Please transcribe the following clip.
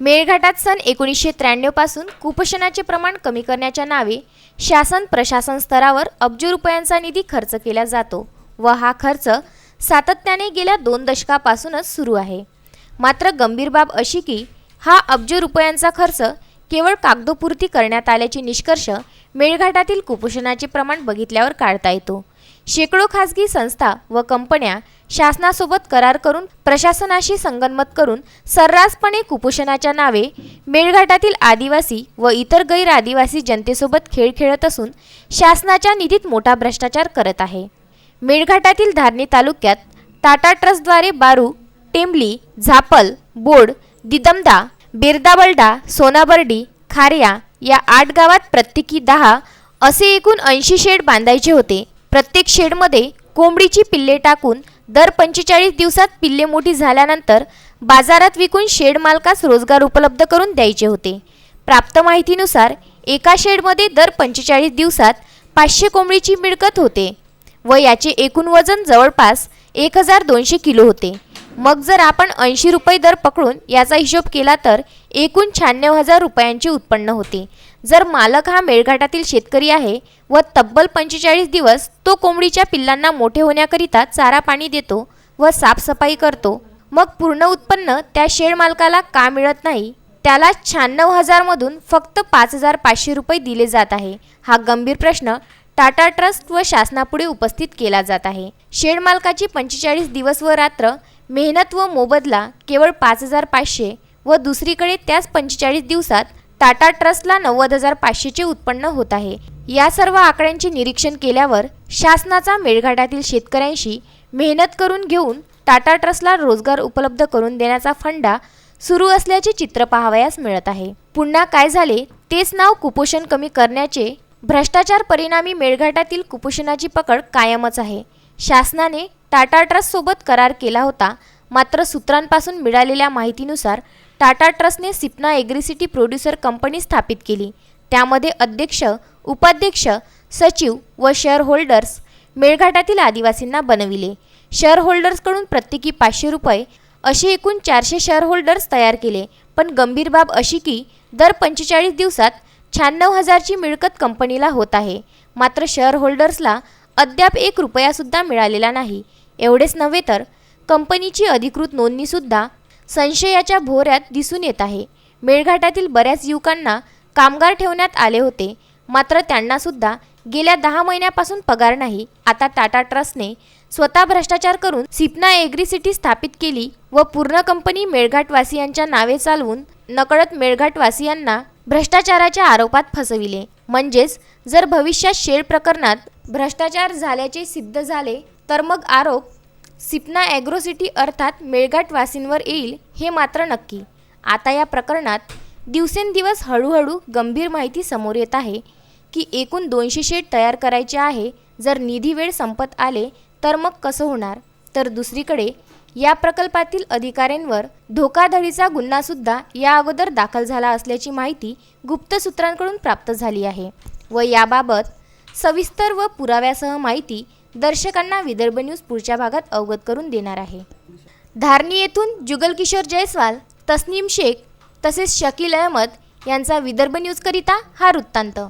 मेळघाटात सन एकोणीसशे त्र्याण्णवपासून कुपोषणाचे प्रमाण कमी करण्याच्या नावे शासन प्रशासन स्तरावर अब्ज रुपयांचा निधी खर्च केला जातो व हा खर्च सातत्याने गेल्या दोन दशकापासूनच सुरू आहे. मात्र गंभीर बाब अशी की हा अब्ज रुपयांचा खर्च केवळ कागदोपुरती करण्यात आल्याचे निष्कर्ष मेळघाटातील कुपोषणाचे प्रमाण बघितल्यावर काढता येतो. शेकडो खासगी संस्था व कंपन्या शासनासोबत करार करून प्रशासनाशी संगनमत करून सर्रासपणे कुपोषणाच्या नावे मेळघाटातील आदिवासी व इतर गैर आदिवासी जनतेसोबत खेळ खेळत असून शासनाच्या निधीत मोठा भ्रष्टाचार करत आहे. मेळघाटातील धारणी तालुक्यात टाटा ट्रस्टद्वारे बारू टेंबली झापल बोड दिदमदा बिरदाबलडा सोनाबर्डी खार्या या आठ गावात प्रत्येकी दहा असे एकूण ऐंशी शेड बांधायचे होते. प्रत्येक शेडमध्ये कोंबडीची पिल्ले टाकून दर पंचेचाळीस दिवसात पिल्ले मोठी झाल्यानंतर बाजारात विकून शेड मालकास रोजगार उपलब्ध करून द्यायचे होते. प्राप्त माहितीनुसार एका शेडमध्ये दर पंचेचाळीस दिवसात पाचशे कोंबडीची मिळकत होते व याचे एकूण वजन जवळपास एक हजार दोनशे किलो होते. मग जर आपण ऐंशी रुपये दर पकडून याचा हिशोब केला तर एकूण शहाण्णव हजार रुपयांचे उत्पन्न होते. जर मालक हा मेळघाटातील शेतकरी आहे व तब्बल पंचेचाळीस दिवस तो कोंबडीच्या पिल्लांना मोठे होण्याकरिता चारा पाणी देतो व साफसफाई करतो मग पूर्ण उत्पन्न त्या शेड मालकाला का मिळत नाही? त्याला शहाण्णव हजारमधून फक्त पाच हजार पाचशे रुपये दिले जात आहे. हा गंभीर प्रश्न टाटा ट्रस्ट व शासनापुढे उपस्थित केला जात आहे. शेड मालकाची पंचेचाळीस दिवस व रात्र मेहनत व मोबदला केवळ पाच हजार पाचशे व दुसरीकडे त्याच पंचेचाळीस दिवसात टाटा ट्रस्टला नव्वद हजार पाचशेचे उत्पन्न होत आहे. या सर्व आकड्यांचे निरीक्षण केल्यावर शासनाचा मेळघाटातील शेतकऱ्यांशी मेहनत करून घेऊन टाटा ट्रस्टला रोजगार उपलब्ध करून देण्याचा फंडा सुरू असल्याचे चित्र पाहावयास मिळत आहे. पुन्हा काय झाले तेच नाव कुपोषण कमी करण्याचे भ्रष्टाचार परिणामी मेळघाटातील कुपोषणाची पकड कायमच आहे. शासनाने टाटा ट्रस्टसोबत करार केला होता मात्र सूत्रांपासून मिळालेल्या माहितीनुसार टाटा ट्रस्टने सिप्ना एग्रिसिटी प्रोड्युसर कंपनी स्थापित केली. त्यामध्ये अध्यक्ष उपाध्यक्ष सचिव व शेअर होल्डर्स मेळघाटातील आदिवासींना बनविले. शेअर होल्डर्सकडून प्रत्येकी पाचशे रुपये असे एकूण चारशे शेअर होल्डर्स तयार केले. पण गंभीर बाब अशी की दर पंचेचाळीस दिवसात शहाण्णव हजारची मिळकत कंपनीला होत आहे. मात्र शेअर होल्डर्सला अद्याप एक रुपयासुद्धा मिळालेला नाही. एवढेच नव्हे तर कंपनीची अधिकृत नोंदणीसुद्धा संशयाच्या भोऱ्यात दिसून येत आहे. मेळघाटातील बऱ्याच युवकांना कामगार ठेवण्यात आले होते. मात्र त्यांनासुद्धा गेल्या दहा महिन्यापासून पगार नाही. आता टाटा ट्रस्टने स्वतः भ्रष्टाचार करून सिपना एग्री सिटी स्थापित केली व पूर्ण कंपनी मेळघाटवासियांच्या नावे चालवून नकळत मेळघाटवासियांना भ्रष्टाचाराच्या आरोपात फसविले. म्हणजेच जर भविष्यात शेड प्रकरणात भ्रष्टाचार झाल्याचे सिद्ध झाले तर मग आरोप सिपना ॲग्रोसिटी अर्थात मेळघाटवासींवर येईल हे मात्र नक्की. आता या प्रकरणात दिवसेंदिवस हळूहळू गंभीर माहिती समोर येत आहे की एकूण दोनशे शेड तयार करायचे आहे. जर निधी वेळ संपत आले तर मग कसं होणार? तर दुसरीकडे या प्रकल्पातील अधिकाऱ्यांवर धोकाधडीचा गुन्हासुद्धा या अगोदर दाखल झाला असल्याची माहिती गुप्त सूत्रांकडून प्राप्त झाली आहे व याबाबत सविस्तर व पुराव्यासह माहिती दर्शकांना विदर्भ न्यूज पुढच्या भागात अवगत करून देणार आहे. धारणी येथून जुगल किशोर जयस्वाल तस्नीम शेख तसेच शकील अहमद यांचा विदर्भ न्यूजकरिता हा वृत्तांत.